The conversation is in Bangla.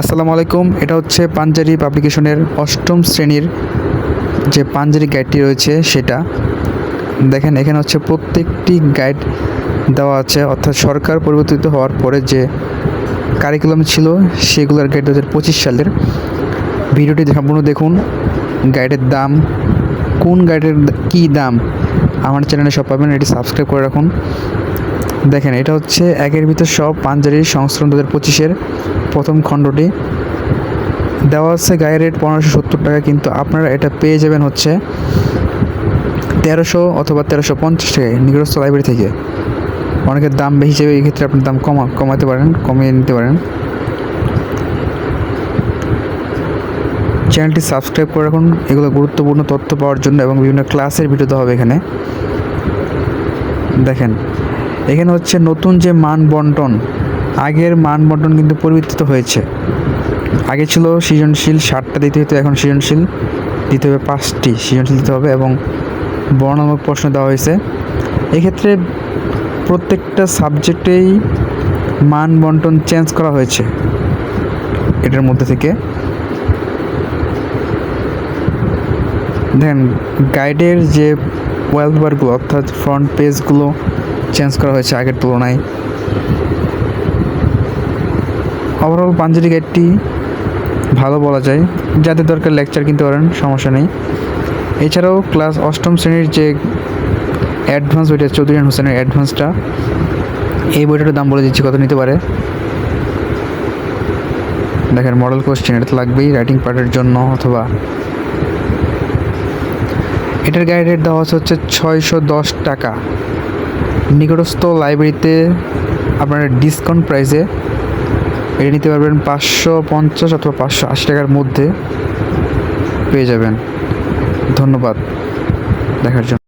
আসসালামু আলাইকুম। এটা হচ্ছে পাঞ্জারি পাবলিকেশনের অষ্টম শ্রেণির যে পাঞ্জারি গাইডটি রয়েছে সেটা। দেখেন, এখানে হচ্ছে প্রত্যেকটি গাইড দেওয়া আছে, অর্থাৎ সরকার পরিবর্তিত হওয়ার পরে যে কারিকুলাম ছিল, সেগুলোর গাইড দু হাজার পঁচিশ সালের। ভিডিওটি সম্পূর্ণ দেখুন গাইডের দাম, কোন গাইডের কী দাম, আমার চ্যানেলে সব পাবেন, এটি সাবস্ক্রাইব করে রাখুন। দেখেন, এটা হচ্ছে একের ভিতর সব পাঞ্জারির সংস্করণ দু হাজার পঁচিশের প্রথম খণ্ডটি। দেওয়া আছে গায়ের রেট পনেরোশো সত্তর টাকা, কিন্তু আপনারা এটা পেয়ে যাবেন হচ্ছে তেরোশো অথবা তেরোশো পঞ্চাশ টাকায় নিকটস্থ লাইব্রেরি থেকে। অনেকের দাম বেশি হিসেবে এই ক্ষেত্রে আপনার দাম কমা কমাতে পারেন, কমিয়ে নিতে পারেন। চ্যানেলটি সাবস্ক্রাইব করে রাখুন। এগুলো গুরুত্বপূর্ণ তথ্য পাওয়ার জন্য এবং বিভিন্ন ক্লাসের ভিডিও দেওয়া হবে এখানে। দেখেন, এখানে হচ্ছে নতুন যে মান বন্টন আগের মান বন্টন কিন্তু পরিবর্তিত হয়েছে। আগে ছিল সৃজনশীল ষাটটা দিতে হতো এখন সৃজনশীল দিতে হবে পাঁচটি। সৃজনশীল দিতে হবে এবং বর্ণাত্মক প্রশ্ন দেওয়া হয়েছে। এক্ষেত্রে প্রত্যেকটা সাবজেক্টেই মান বন্টন চেঞ্জ করা হয়েছে। এটার মধ্যে থেকে দেখেন গাইডের যে ওয়েলবারগুলো অর্থাৎ ফ্রন্ট পেজগুলো চেঞ্জ করা হয়েছে আগের তুলনায়। ওভারঅল পাঞ্জাবি গাইডটি ভালো বলা যায়। যাদের দরকার লেকচার কিনতে পারেন, সমস্যা নেই। এছাড়াও ক্লাস অষ্টম শ্রেণির যে অ্যাডভান্স বইটা চৌধুরী হোসেনের অ্যাডভান্সটা এই বইটার দাম বলে দিচ্ছি, কত নিতে পারে? দেখেন মডেল কোশ্চেন এটা তো লাগবেই রাইটিং পার্টের জন্য, অথবা এটার গাইড রেট দেওয়া হচ্ছে হচ্ছে ছয়শো দশ টাকা। নিকটস্থ লাইব্রেরিতে আপনারা ডিসকাউন্ট প্রাইসে এটা নিতে পারবেন পাঁচশো পঞ্চাশ অথবা পাঁচশো আশি টাকার মধ্যে পেয়ে যাবেন। ধন্যবাদ। দেখার জন্য।